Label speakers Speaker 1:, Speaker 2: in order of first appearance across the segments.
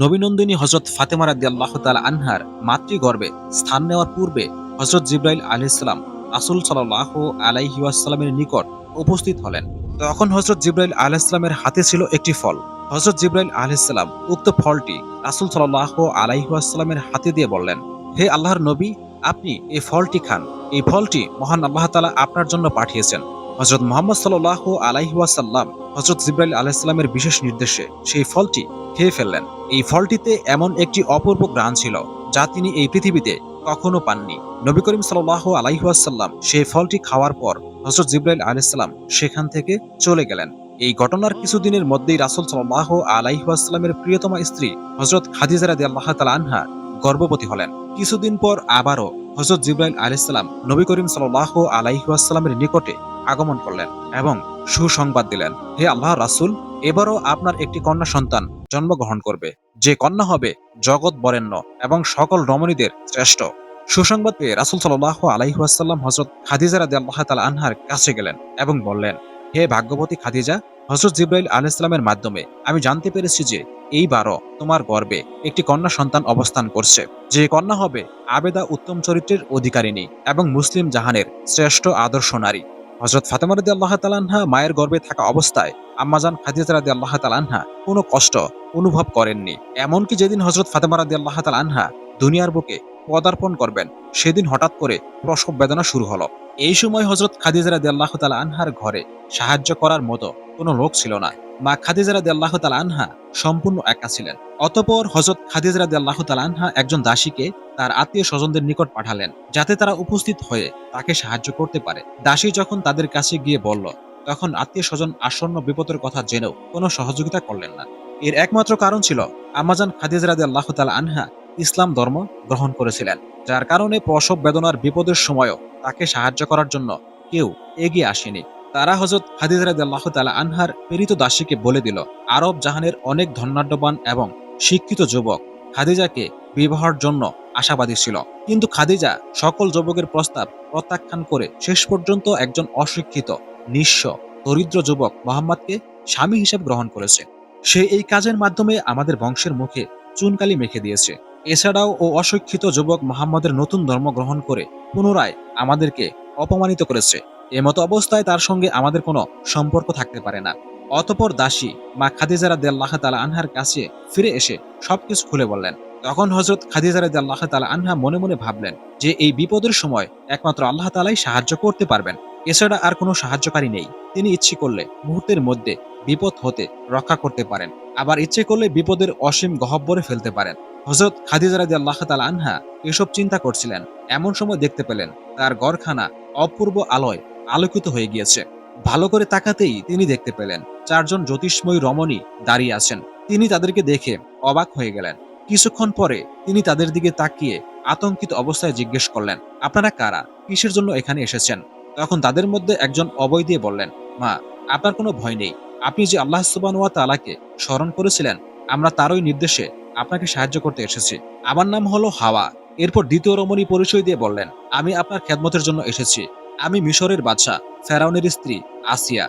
Speaker 1: নবীনন্দিনী হজরত ফাতেমা রাদি আল্লাহ তাল আনহার মাতৃগর্ভে স্থান নেওয়ার পূর্বে হজরত জিব্রাইল আলহিসাম রাসুল সাল্লাহ আলাইহিউসালামের নিকট উপস্থিত হলেন। তখন হজরত জিব্রাইল আলাইসালামের হাতে ছিল একটি ফল। হজরত জিব্রাইল আলহিসাম উক্ত ফলটি রাসুল সাল্লাহ আলাইহাসালামের হাতে দিয়ে বললেন, হে আল্লাহর নবী, আপনি এই ফলটি খান। এই ফলটি মহান আল্লাহ তালা আপনার জন্য পাঠিয়েছেন। হজরত মোহাম্মদ সাল্লাহ আলাইহাসাল্লাম হজরত জিব্রাইল আলাইসালামের বিশেষ নির্দেশে সেই ফলটি খেয়ে ফেললেন। এই ফলটিতে এমন একটি অপূর্ব গ্রাণ ছিল যা তিনি এই পৃথিবীতে কখনো পাননি। নবী করিম সাল্লাহ আলাইহাসাল্লাম সেই ফলটি খাওয়ার পর হজরত জিব্রাইল আলাইসাল্লাম সেখান থেকে চলে গেলেন। এই ঘটনার কিছুদিনের মধ্যেই রাসুল সাল্লাহ আলাইহাস্লামের প্রিয়তমা স্ত্রী হজরত খাদিজা রাদি আল্লাহ তালা আনহা গর্ভবতী হলেন। কিছুদিন পর আবারও হজরত জিব্রাইল আলাইসাল্লাম নবী করিম সাল্লাহ আলাইহাস্লামের নিকটে আগমন করলেন এবং সুসংবাদ দিলেন, হে আল্লাহ রাসুল, এবারও আপনার একটি কন্যা সন্তান জন্মগ্রহণ করবে। যে কন্যা হবে জগৎ বরেণ্য এবং সকল রমণীদের শ্রেষ্ঠ। সুসংবাদ পেয়ে রাসুল সাল্লাহ আলাইহাসাল্লাম হজরত খাদিজা রাদি আল্লাহ তালা আনহার কাছে গেলেন এবং বললেন, হে ভাগ্যবতী খাদিজা হজরত জিব্রাইল আলাইসালামের মাধ্যমে আমি জানতে পেরেছি যে এইবারও তোমার গর্বে একটি কন্যা সন্তান অবস্থান করছে। যে কন্যা হবে আবেদা উত্তম চরিত্রের অধিকারিণী এবং মুসলিম জাহানের শ্রেষ্ঠ আদর্শ নারী। হজরত ফাতেমা রাদি আল্লাহ তালানহা মায়ের গর্বে থাকা অবস্থায় আম্মাজান খাদিজা রাদি আল্লাহ তালানহা কোনো কষ্ট অনুভব করেননি। এমনকি যেদিন হজরত ফাতেমা রাদি আল্লাহ তালানহা দুনিয়ার বুকে পদার্পণ করবেন, সেদিন হঠাৎ করে প্রসব বেদনা শুরু হলো। এই সময় হজরত খাদিজা রাদি আল্লাহ তালা আনহার ঘরে সাহায্য করার মতো কোনো লোক ছিল না। মা খাদিজা রাদি আল্লাহ তালা আনহা সম্পূর্ণ একা ছিলেন। অতপর হজরত খাদিজা রাদি আল্লাহ তালা আনহা একজন দাসীকে তার আত্মীয় স্বজনদের নিকট পাঠালেন, যাতে তারা উপস্থিত হয়ে তাকে সাহায্য করতে পারে। দাসী যখন তাদের কাছে গিয়ে বলল, তখন আত্মীয় স্বজন আসন্ন বিপদের কথা জেনেও কোনো সহযোগিতা করলেন না। এর একমাত্র কারণ ছিল, আমাজান খাদিজা রাদি আল্লাহ তালা আনহা ইসলাম ধর্ম গ্রহণ করেছিলেন, যার কারণে প্রসব বেদনার বিপদের সময়ও তাকে সাহায্য করার জন্য কেউ এগিয়ে আসেনি। তারা হজরত হাদিজরাদ আল্লাহ তালা আনহার প্রেরিত দাসীকে বলে দিল, আরব জাহানের অনেক ধনাঢ্যবান এবং শিক্ষিত যুবক খাদিজাকে বিবাহের জন্য আশাবাদী ছিল। কিন্তু খাদিজা সকল যুবকের প্রস্তাব প্রত্যাখ্যান করে শেষ পর্যন্ত একজন অশিক্ষিত, নিঃস্ব, দরিদ্র যুবক মোহাম্মদকে স্বামী হিসেবে গ্রহণ করেছে। সে এই কাজের মাধ্যমে আমাদের বংশের মুখে চুনকালি মেখে দিয়েছে। এছাড়াও ও অশিক্ষিত যুবক মোহাম্মদের নতুন ধর্ম গ্রহণ করে পুনরায় আমাদেরকে অপমানিত করেছে। এমতো অবস্থায় তার সঙ্গে আমাদের কোনো সম্পর্ক থাকতে পারে না। অতপর দাসী মা খাদিজারা দেল্লাহ তালা আনহার কাছে ফিরে এসে সবকিছু খুলে বললেন। তখন হজরত খাদিজারা দেল্লাহ তালা আনহা মনে মনে ভাবলেন যে এই বিপদের সময় একমাত্র আল্লাহ তালাই সাহায্য করতে পারবেন। এছাড়া আর কোনো সাহায্যকারী নেই। তিনি ইচ্ছে করলে মুহূর্তের মধ্যে বিপদ হতে রক্ষা করতে পারেন। আবার ইচ্ছে করলে বিপদের অসীম গহব্বরে ফেলতে পারেন। হজরত খাদিজা রাদি আল্লাহ তালা আনহা এসব চিন্তা করছিলেন। এমন সময় দেখতে পেলেন তার গড়খানা অপূর্ব আলোয় আলোকিত হয়ে গিয়েছে। ভালো করে তাকাতেই তিনি দেখতে পেলেন চারজন জ্যোতিষময় রমণী দাঁড়িয়ে আছেন। তিনি তাদেরকে দেখে অবাক হয়ে গেলেন। কিছুক্ষণ পরে তিনি তাদের দিকে তাকিয়ে আতঙ্কিত অবস্থায় জিজ্ঞেস করলেন, আপনারা কারা? কিসের জন্য এখানে এসেছেন? তখন তাদের মধ্যে একজন অবয় দিয়ে বললেন, মা, আপনার কোনো ভয় নেই। আপনি যে আল্লাহ সুবান ওয়া তালাকে স্মরণ করেছিলেন, আমরা তারই নির্দেশে আপনাকে সাহায্য করতে এসেছি। আমার নাম হলো হাওয়া। এরপর দ্বিতীয় রমণী পরিচয় দিয়ে বললেন, আমি আপনার খেদমতের জন্য এসেছি। আমি মিশরের বাদশাহ, ফেরাউনের স্ত্রী আসিয়া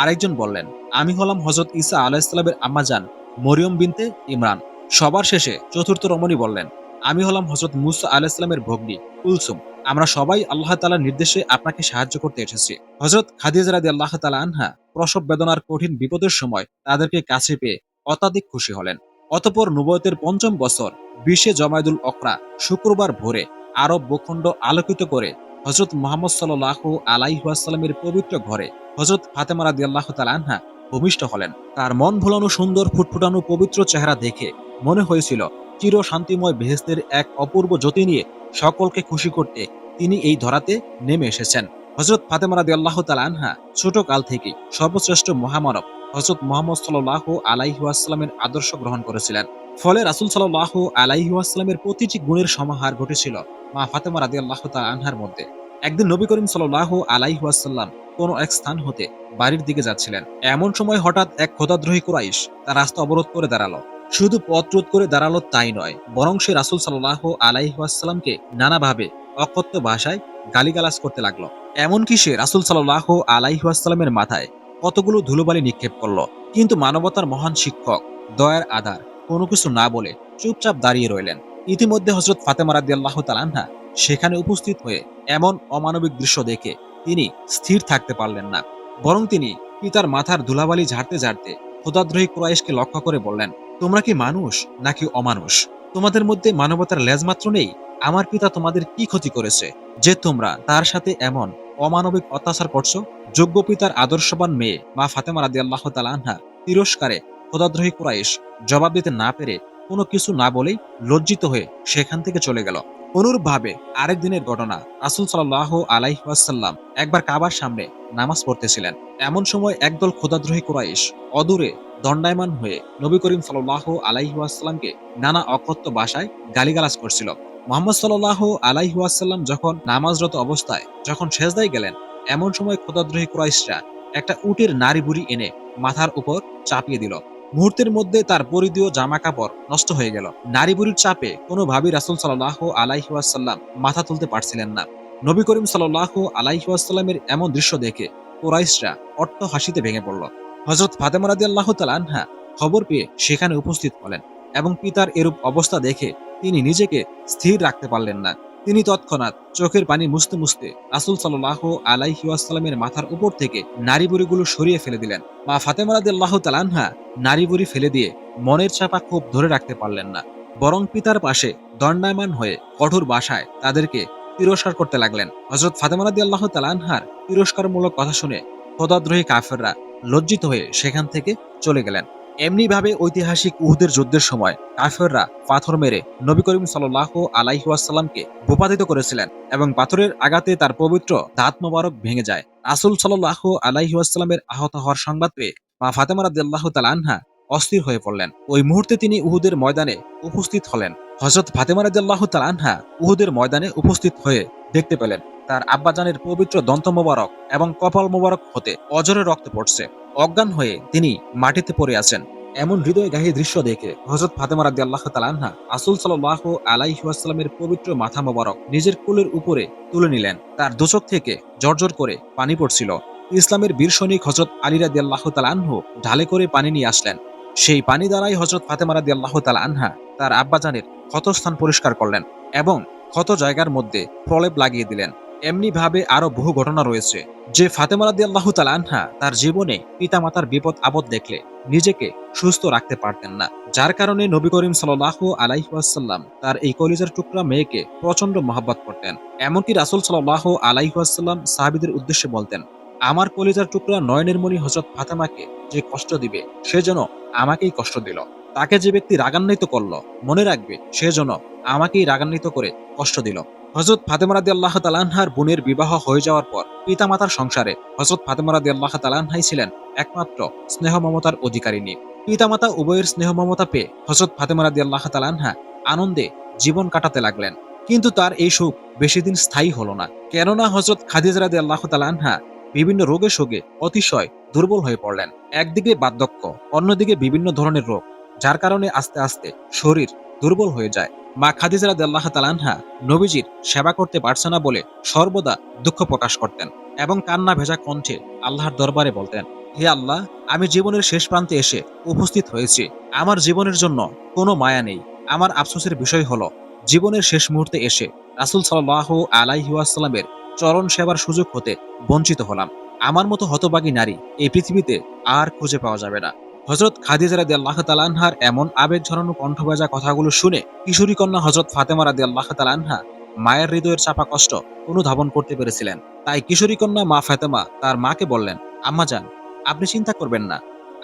Speaker 1: আরেকজন বললেন, আমি হলাম হজরত ইসা আলাহিসাল্লামের আম্মাজান মরিয়ম বিনতে ইমরান। সবার শেষে চতুর্থ রমণী বললেন, আমি হলাম হজরত মুসা আলাহিসাল্লামের ভগ্নী, কুলসুম। আমরা সবাই আল্লাহ তালার নির্দেশে আপনাকে সাহায্য করতে এসেছি। হজরত খাদিজ রাদি আল্লাহ তালা আনহা প্রসব বেদনার কঠিন বিপদের সময় তাদেরকে কাছে পেয়ে অত্যাধিক খুশি হলেন। অতপর নবয়তের পঞ্চম বছর বিশে জমায়দুল অকরা শুক্রবার ভোরে আরব ভূখণ্ড আলোকিত করে হজরত মোহাম্মদ সাল্লাহ আলাইহাসাল্লামের পবিত্র ঘরে হজরত ফাতেমা রাদি আল্লাহ আনহা ভূমিষ্ঠ হলেন। তার মন ভোলানো সুন্দর ফুটফুটানো পবিত্র চেহারা দেখে মনে হয়েছিল চির শান্তিময় বেহেস্তের এক অপূর্ব জ্যোতি নিয়ে সকলকে খুশি করতে তিনি এই ধরাতে নেমে এসেছেন। হজরত ফাতেমা রাদি আল্লাহ আনহা ছোট কাল থেকেই সর্বশ্রেষ্ঠ মহামানব হজরত মোহাম্মদ সাল্লাহ আলাইহাস্লামের আদর্শ গ্রহণ করেছিলেন। ফলে রাসুল সাল্লাহ আলাইহাস্লামের প্রতিটি গুণের সমাহার ঘটেছিল মা ফাতেমা রাদি আল্লাহ আনহার মধ্যে। একদিন নবী করিম সাল্লাহ আলাইহাসাল্লাম কোনো এক স্থান হতে বাড়ির দিকে যাচ্ছিলেন। এমন সময় হঠাৎ এক খোদাদ্রোহী কুরাইশ তার রাস্তা অবরোধ করে দাঁড়াল। শুধু পথ রোধ করে দাঁড়াল তাই নয়, বরং সে রাসুল সাল্লাহ আলাইহাসাল্লামকে নানাভাবে অকথ্য ভাষায় গালিগালাজ করতে লাগল। এমনকি সে রাসুল সাল্লাহ আলাইহাসাল্লামের মাথায় কতগুলো ধুলোবালি নিক্ষেপ করল। কিন্তু মানবতার মহান শিক্ষক দয়ার আধার কোনো কিছু না বলে চুপচাপ দাঁড়িয়ে রইলেন। ইতিমধ্যে হজরত ফাতেমা রাদি আল্লাহ তালান্না সেখানে উপস্থিত হয়ে এমন অমানবিক দৃশ্য দেখে তিনি স্থির থাকতে পারলেন না। বরং তিনি পিতার মাথার ধুলাবালি ঝাড়তে ঝাড়তে খোদাদ্রোহী কুরাইশকে লক্ষ্য করে বললেন, তোমরা কি মানুষ নাকি অমানুষ? তোমাদের মধ্যে মানবতার লেজ মাত্র নেই, আমার পিতা তোমাদের কি ক্ষতি করেছে? যে তোমরা তার সাথে এমন অমানবিক অত্যাচার করছ, যোগ্য পিতার আদর্শবান মেয়ে মা ফাতেমা রাদি আল্লাহ তালাহা তিরস্কারে খোদাদ্রোহী কুরাইশ জবাব দিতে না পেরে কোনো কিছু না বলেই লজ্জিত হয়ে সেখান থেকে চলে গেল। অনুরূপভাবে আরেক দিনের ঘটনা রাসুল সাল্লাহ আলাইহাসাল্লাম একবার কাবার সামনে নামাজ পড়তেছিলেন। এমন সময় একদল খোদাদ্রোহী কুরাইশ অদূরে দণ্ডায়মান হয়ে নবী করিম সাল্লাহ আলাইহাসাল্লামকে নানা অকথ্য ভাষায় গালিগালাজ করছিল। মোহাম্মদ সাল্লাহ আলাইহাসাল্লাম যখন নামাজরত অবস্থায় যখন সেজদায় গেলেন, এমন সময় ক্ষুদাদ্রোহী কুরাইশরা একটা উটের নারী বুড়ি এনে মাথার উপর চাপিয়ে দিল। মুহূর্তের মধ্যে তার পরিধীয় জামা কাপড় নষ্ট হয়ে গেল। নারী বুড়ির চাপে কোনোভাবেই রাসুল সাল্লাহ আলাইহাসাল্লাম মাথা তুলতে পারছিলেন না। নবী করিম সাল্লাহ আলাইহাসাল্লামের এমন দৃশ্য দেখে কোরাইশরা অট্ট হাসিতে ভেঙে পড়ল। হজরত ফাতেমারাদি আল্লাহ তালানহা খবর পেয়ে সেখানে উপস্থিত হলেন এবং পিতার এরূপ অবস্থা দেখে তিনি নিজেকে স্থির রাখতে পারলেন না। তিনি তৎক্ষণাৎ চোখের পানি মুছতে মুছতে রাসুল সাল্লাহ আলাইহাসাল্লামের মাথার উপর থেকে নারী বুড়িগুলো সরিয়ে ফেলে দিলেন। মা ফাতেমারাদি আল্লাহ তালানহা নারী বুড়ি ফেলে দিয়ে মনের চাপা খুব ধরে রাখতে পারলেন না। বরং পিতার পাশে দণ্ডায়মান হয়ে কঠোর বাসায় তাদেরকে তিরস্কার করতে লাগলেন। হজরত ফাতেমারাদি আল্লাহ তালানহার তিরস্কারমূলক কথা শুনে খোদাদ্রোহী কাফেররা লজ্জিত হয়ে সেখান থেকে চলে গেলেন। এমনিভাবে ঐতিহাসিক উহুদের যুদ্ধের সময় কাফেররা পাথর মেরে নবী করিম সাল্লাহ আলাইহাসাল্লামকে ভূপাতিত করেছিলেন এবং পাথরের আঘাতে তার পবিত্র দাঁত মোবারক ভেঙে যায়। রাসুল সাল্লাহ আলাইহাসাল্লামের আহত হওয়ার সংবাদ পেয়ে মা ফাতেমা রাদিয়াল্লাহ তালানহা অস্থির হয়ে পড়লেন। ওই মুহূর্তে তিনি উহুদের ময়দানে উপস্থিত হলেন। হজরত ফাতেমা রাদিয়াল্লাহ তালানহা উহুদের ময়দানে উপস্থিত হয়ে দেখতে পেলেন। তার আব্বাজানের পবিত্র দন্ত মোবারক এবং কপাল মোবারক হতে অজরে রক্ত পড়ছে। অজ্ঞান হয়ে তিনি মাটিতে পড়ে আছেন। এমন হৃদয় হৃদয়গাহী দৃশ্য দেখে হজরত ফাতেমা রাদি আল্লাহ তালান্না আসুল সাল্লাহ আলাইহাস্লামের পবিত্র মাথা মোবারক নিজের কোলের উপরে তুলে নিলেন। তার দোচক থেকে জর্জর করে পানি পড়ছিল। ইসলামের বীর সৈনিক হজরত আলী রাদি আল্লাহ তালাহ ঢালে করে পানি নিয়ে আসলেন। সেই পানি দ্বারাই হজরত ফাতেমা রাদি আল্লাহ তালান্হা তার আব্বাজানের ক্ষতস্থান পরিষ্কার করলেন এবং ক্ষত জায়গার মধ্যে প্রলেপ লাগিয়ে দিলেন। এমনি ভাবে আরও বহু ঘটনা রয়েছে। যে ফাতেমা রাদি আল্লাহ তালানহা তার জীবনে পিতামাতার বিপদ আপদ দেখলে নিজেকে সুস্থ রাখতে পারতেন না। যার কারণে নবী করিম সাল্লাহ আলাইহাসাল্লাম তার এই কলিজার টুকরা মেয়েকে প্রচণ্ড মহাব্বত করতেন। এমনকি রাসুল সাল্লাহ আলাইহাসাল্লাম সাহাবিদের উদ্দেশ্যে বলতেন, আমার কলিজার টুকরা নয়নের মণি হজরত ফাতেমাকে যে কষ্ট দিবে, সে যেন আমাকেই কষ্ট দিল। তাকে যে ব্যক্তি রাগান্বিত করল, মনে রাখবে সে যেন আমাকেই রাগান্বিত করে কষ্ট দিল। হজরত ফাতেমারাদি আল্লাহ তালানহার বোনের বিবাহ হয়ে যাওয়ার পর পিতামাতার সংসারে হজরত ফাতেমারাদি আল্লাহ তালানহাই ছিলেন একমাত্র স্নেহ মমতার অধিকারিণী পিতামাতা উভয়ের স্নেহ মমতা পেয়ে হজরত ফাতেমারাদি আল্লাহ তালানহা আনন্দে জীবন কাটাতে লাগলেন। কিন্তু তার এই সুখ বেশি দিন স্থায়ী হলো না। কেননা হজরত খাদিজরাদি আল্লাহ তালানহা বিভিন্ন রোগে শোকে অতিশয় দুর্বল হয়ে পড়লেন। একদিকে বার্ধক্য, অন্যদিকে বিভিন্ন ধরনের রোগ, যার কারণে আস্তে আস্তে শরীর দুর্বল হয়ে যায়। মা খাদিজা আল্লাহ তালানহা নবীজির সেবা করতে পারছে না বলে সর্বদা দুঃখ প্রকাশ করতেন এবং কান্না ভেজা কণ্ঠে আল্লাহর দরবারে বলতেন, হে আল্লাহ, আমি জীবনের শেষ প্রান্তে এসে উপস্থিত হয়েছি। আমার জীবনের জন্য কোনো মায়া নেই। আমার আফসোসের বিষয় হলো, জীবনের শেষ মুহূর্তে এসে রাসুল সাল্লাহ আলাইহাসাল্লামের চরণ সেবার সুযোগ হতে বঞ্চিত হলাম। আমার মতো হতবাগী নারী এই পৃথিবীতে আর খুঁজে পাওয়া যাবে না। হজরত খাদিজা রাদি আল্লাহ তালানহার এমন আবেগ ঝরানো কণ্ঠ ভেজা কথাগুলো শুনে কিশোরী কন্যা হজরত ফাতেমা রাদি আল্লাহ তালানহা মায়ের হৃদয়ের চাপা কষ্ট অনুধাবন করতে পেরেছিলেন। তাই কিশোরী কন্যা মা ফাতেমা তার মাকে বললেন, আম্মা যান, আপনি চিন্তা করবেন না।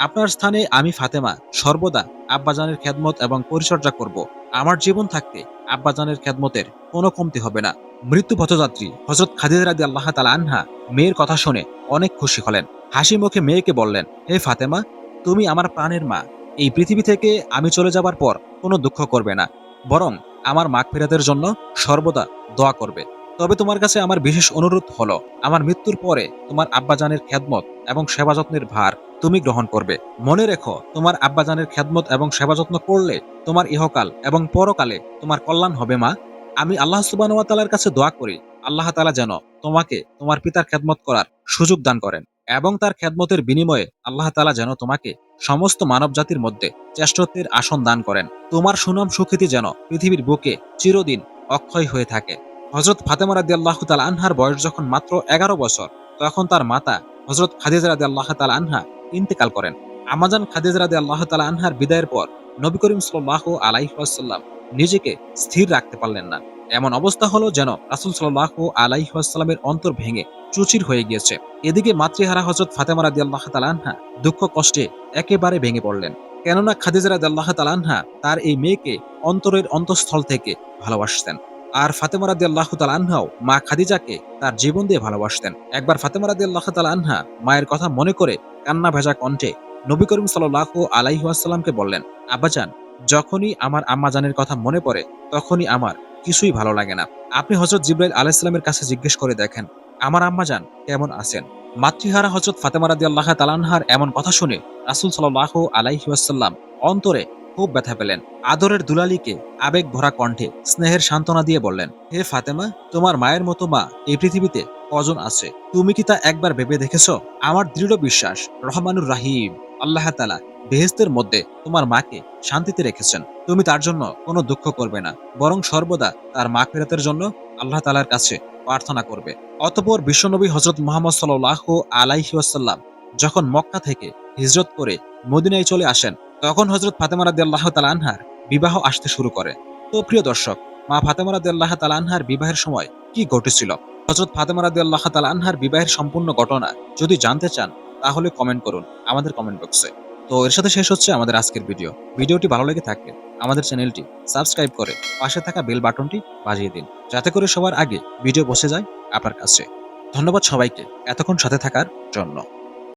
Speaker 1: আপনার স্থানে আমি ফাতেমা, সর্বদা আব্বাজানের খেদমত এবং পরিচর্যা করব। আমার জীবন থাকতে আব্বাজানের খেদমতের কোনো কমতি হবে না। মৃত্যু পথযাত্রী হজরত খাদিজা রাদি আল্লাহ তালা আনহা মেয়ের কথা শুনে অনেক খুশি হলেন। হাসি মুখে মেয়েকে বললেন, হে ফাতেমা তুমি আমার প্রাণের মা। এই পৃথিবী থেকে আমি চলে যাবার পর কোনো দুঃখ করবে না। বরং আমার মাগ ফেরাতের জন্য সর্বদা দোয়া করবে। তবে তোমার কাছে আমার বিশেষ অনুরোধ হলো, আমার মৃত্যুর পরে তোমার আব্বাজানের খেদমত এবং সেবা যত্নের ভার তুমি গ্রহণ করবে। মনে রেখো, তোমার আব্বাজানের খেদমত এবং সেবা যত্ন করলে তোমার ইহকাল এবং পরকালে তোমার কল্যাণ হবে মা। আমি আল্লাহ সুবাহ তালার কাছে দোয়া করি, আল্লাহ তালা যেন তোমাকে তোমার পিতার খেদমত করার সুযোগ দান করেন। এবং তার খেদমতের বিনিময়ে আল্লাহ তালা যেন তোমাকে সমস্ত মানব জাতির মধ্যে শ্রেষ্ঠত্বের আসন দান করেন। তোমার সুনাম সুখ্যাতি যেন পৃথিবীর বুকে চিরদিন অক্ষয় হয়ে থাকে। হজরত ফাতেমা রাদি আল্লাহ তাল আনহার বয়স যখন মাত্র এগারো বছর, তখন তার মাতা হজরত খাদিজা রাদি আল্লাহ তাল আনহা ইন্তেকাল করেন। আমাজান খাদিজা রাদি আল্লাহ তাল আনহার বিদায়ের পর নবী করিম সাল্লাহ আলাইসাল্লাম নিজেকে স্থির রাখতে পারলেন না। এমন অবস্থা হলো যেন রাসুল সাল্লাহ আলাইসাল্লামের অন্তর ভেঙে চুচির হয়ে গিয়েছে। এদিকে মাতৃহারা হজরত ফাতেমা রাদি আল্লাহ তালানহা দুঃখ কষ্টে একেবারে ভেঙে পড়লেন। কেননা খাদিজা রাদি আল্লাহ তালানহা তার এই মেয়েকে অন্তরের অন্তঃস্থল থেকে ভালোবাসতেন। আর ফাতেমা রাদি আল্লাহ তালানহাও মা খাদিজাকে তার জীবন দিয়ে ভালোবাসতেন। একবার ফাতেমা রাদি আল্লাহ তালানহা মায়ের কথা মনে করে কান্না ভেজা কণ্ঠে নবী করিম সাল্লাহ আলাইহাসাল্লামকে বললেন, আব্বাজান, যখনই আমার আম্মাজানের কথা মনে পড়ে, তখনই আমার কিছুই ভালো লাগে না। আপনি হজরত জিব্রাইল আলাইসাল্লামের কাছে জিজ্ঞেস করে দেখেন, আমার আম্মাজান কেমন আছেন? মাতৃহারা হজরত ফাতেমা রাদি আল্লাহ তালানহার এমন কথা শুনে রাসুল সাল্লাহ আলাইহাসাল্লাম অন্তরে খুব ব্যথা পেলেন। আদরের দুলালিকে আবেগ ভরা কণ্ঠে স্নেহের সান্ত্বনা দিয়ে বললেন, হে ফাতেমা, তোমার মায়ের মতো মা এই পৃথিবীতে কজন আছে? তুমি কি তা একবার ভেবে দেখেছ? আমার দৃঢ় বিশ্বাস, রহমানুর রাহিম। আল্লাহ তালা বেহেস্তের মধ্যে তোমার মাকে শান্তিতে রেখেছেন। তুমি তার জন্য কোনো দুঃখ করবে না। বরং সর্বদা তার মা ফেরতের জন্য আল্লাহ তালার কাছে প্রার্থনা করবে। অতপর বিশ্বনবী হজরত মোহাম্মদ সাল্লাহ আলাইসাল্লাম যখন মক্কা থেকে হিজরত করে মদিনায় চলে আসেন, তখন হজরত ফাতেমা রাদি আল্লাহ তালানহার বিবাহ আসতে শুরু করে। তো প্রিয় দর্শক, মা ফাতেমা রাদি আল্লাহ তালানহার বিবাহের সময় কি ঘটেছিল? হজরত ফাতেমা রাদি আল্লাহ তালানহার বিবাহের সম্পূর্ণ ঘটনা যদি জানতে চান তাহলে কমেন্ট করুন, আমাদের কমেন্ট বক্সে তো এর সাথে শেষ হচ্ছে আমাদের আজকের ভিডিও ভিডিওটি ভালো লেগে থাকলে আমাদের চ্যানেলটি সাবস্ক্রাইব করে পাশে থাকা বেল বাটনটি বাজিয়ে দিন, যাতে করে সবার আগে ভিডিও বসে যায় আপনার কাছে। ধন্যবাদ সবাইকে, এতক্ষণ সাথে থাকার জন্য।